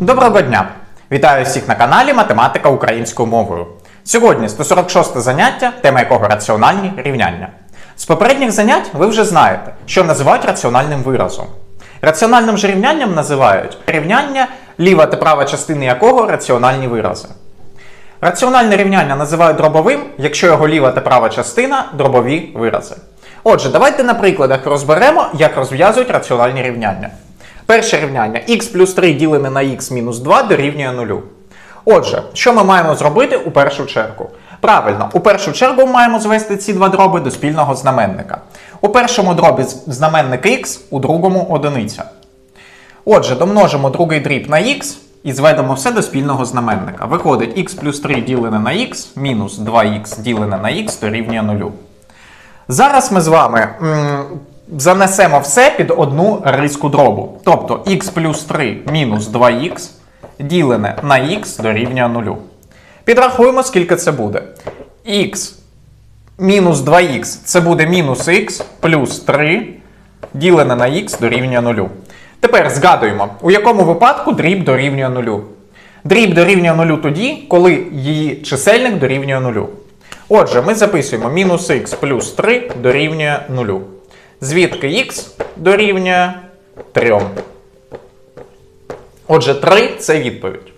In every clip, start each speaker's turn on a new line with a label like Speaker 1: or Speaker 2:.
Speaker 1: Доброго дня! Вітаю всіх на каналі Математика українською мовою. Сьогодні 146 заняття, тема якого раціональні рівняння. З попередніх занять ви вже знаєте, що називають раціональним виразом. Раціональним же рівнянням називають рівняння, ліва та права частини якого раціональні вирази. Раціональне рівняння називають дробовим, якщо його ліва та права частина дробові вирази. Отже, давайте на прикладах розберемо, як розв'язують раціональні рівняння. Перше рівняння х плюс 3 ділене на х мінус 2 дорівнює 0. Отже, що ми маємо зробити у першу чергу? Правильно, у першу чергу ми маємо звести ці два дроби до спільного знаменника. У першому дробі знаменник х, у другому одиниця. Отже, домножимо другий дріб на х і зведемо все до спільного знаменника. Виходить х плюс 3 ділене на х мінус 2х ділене на х дорівнює 0. Зараз ми з вами занесемо все під одну риску дробу. Тобто х плюс 3 мінус 2х ділене на х дорівнює 0. Підрахуємо, скільки це буде. х мінус 2х це буде мінус х плюс 3 ділене на х дорівнює 0. Тепер згадуємо, у якому випадку дріб дорівнює 0. Дріб дорівнює 0 тоді, коли її чисельник дорівнює 0. Отже, ми записуємо мінус х плюс 3 дорівнює 0. Звідки х дорівнює 3. Отже, 3 це відповідь.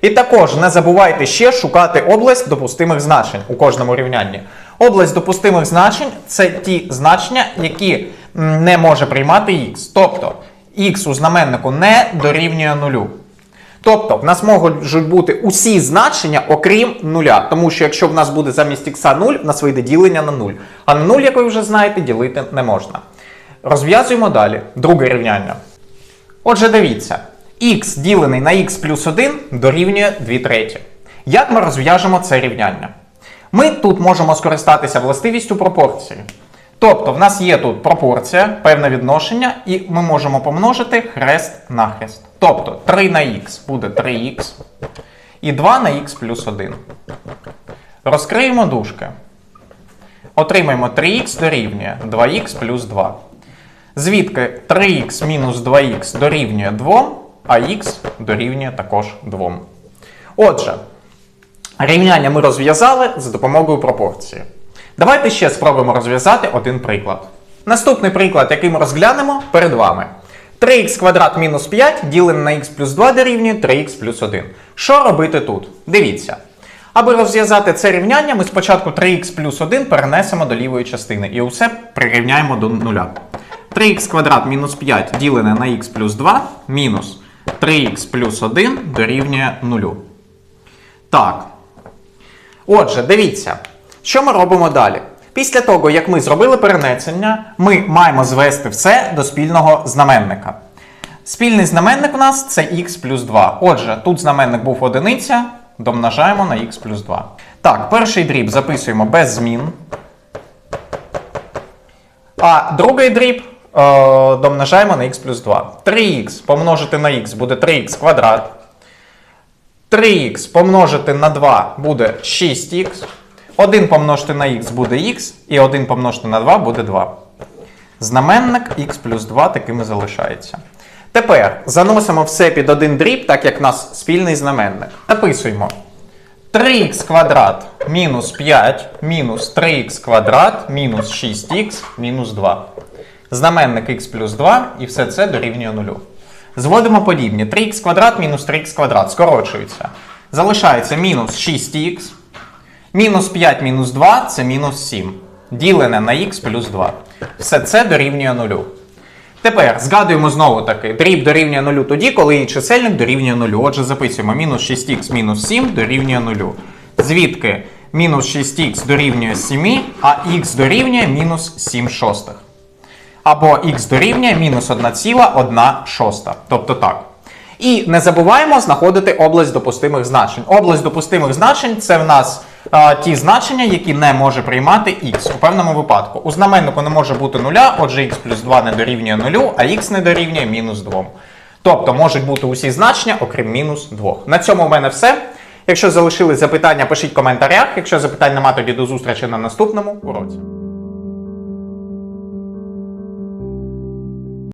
Speaker 1: І також не забувайте ще шукати область допустимих значень у кожному рівнянні. Область допустимих значень це ті значення, які не може приймати х. Тобто х у знаменнику не дорівнює нулю. Тобто, в нас можуть бути усі значення, окрім нуля. Тому що якщо в нас буде замість х 0, в нас вийде ділення на 0. А на 0, як ви вже знаєте, ділити не можна. Розв'язуємо далі. Друге рівняння. Отже, дивіться, х ділений на х плюс 1 дорівнює 2 треті. Як ми розв'яжемо це рівняння? Ми тут можемо скористатися властивістю пропорції. Тобто, в нас є тут пропорція, певне відношення, і ми можемо помножити хрест на хрест. Тобто 3 на х буде 3х, і 2 на х плюс 1. Розкриємо дужки. Отримаємо 3х дорівнює 2х плюс 2. Звідки 3х мінус 2х дорівнює 2, а х дорівнює також 2. Отже, рівняння ми розв'язали за допомогою пропорції. Давайте ще спробуємо розв'язати один приклад. Наступний приклад, який ми розглянемо, перед вами. 3х квадрат мінус 5 ділене на х плюс 2 дорівнює 3х плюс 1. Що робити тут? Дивіться. Аби розв'язати це рівняння, ми спочатку 3х плюс 1 перенесемо до лівої частини і усе прирівняємо до нуля. 3х квадрат мінус 5 ділене на х плюс 2 мінус 3х плюс 1 дорівнює 0. Так. Отже, дивіться, що ми робимо далі. Після того, як ми зробили перенесення, ми маємо звести все до спільного знаменника. Спільний знаменник у нас це х плюс 2. Отже, тут знаменник був одиниця, домножаємо на х плюс 2. Так, перший дріб записуємо без змін. А другий дріб е, домножаємо на х плюс 2. 3х помножити на х буде 3х квадрат. 3х помножити на 2 буде 6х. 1 помножити на х буде х, і 1 помножити на 2 буде 2. Знаменник х плюс 2 таким і залишається. Тепер заносимо все під один дріб, так як в нас спільний знаменник. Записуємо 3х квадрат мінус 5 мінус 3х квадрат мінус 6х мінус 2. Знаменник х плюс 2 і все це дорівнює 0. Зводимо подібні. 3х квадрат мінус 3х квадрат скорочується. Залишається мінус 6х. Мінус 5 мінус 2 це мінус 7. Ділене на х плюс 2. Все це дорівнює 0. Тепер згадуємо знову таки, дріб дорівнює 0 тоді, коли її чисельник дорівнює 0. Отже, записуємо мінус 6х мінус 7 дорівнює 0. Звідки мінус 6х дорівнює 7, а х дорівнює мінус 7 шостих. Або х дорівнює мінус 1,1 шоста. Тобто так. І не забуваємо знаходити область допустимих значень. Область допустимих значень це в нас ті значення, які не може приймати x у певному випадку. У знаменнику не може бути нуля, отже x плюс 2 не дорівнює нулю, а х не дорівнює мінус 2. Тобто можуть бути усі значення, окрім мінус 2. На цьому у мене все. Якщо залишились запитання, пишіть в коментарях. Якщо запитань нема, тоді до зустрічі на наступному уроці.